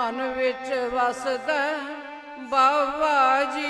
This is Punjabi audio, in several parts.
ਮਨ ਵਿੱਚ ਵਸਦਾ ਬਾਬਾ ਜੀ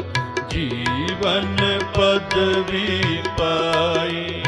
ਜੀਵਨ ਪਦਵੀ ਪਾਈ।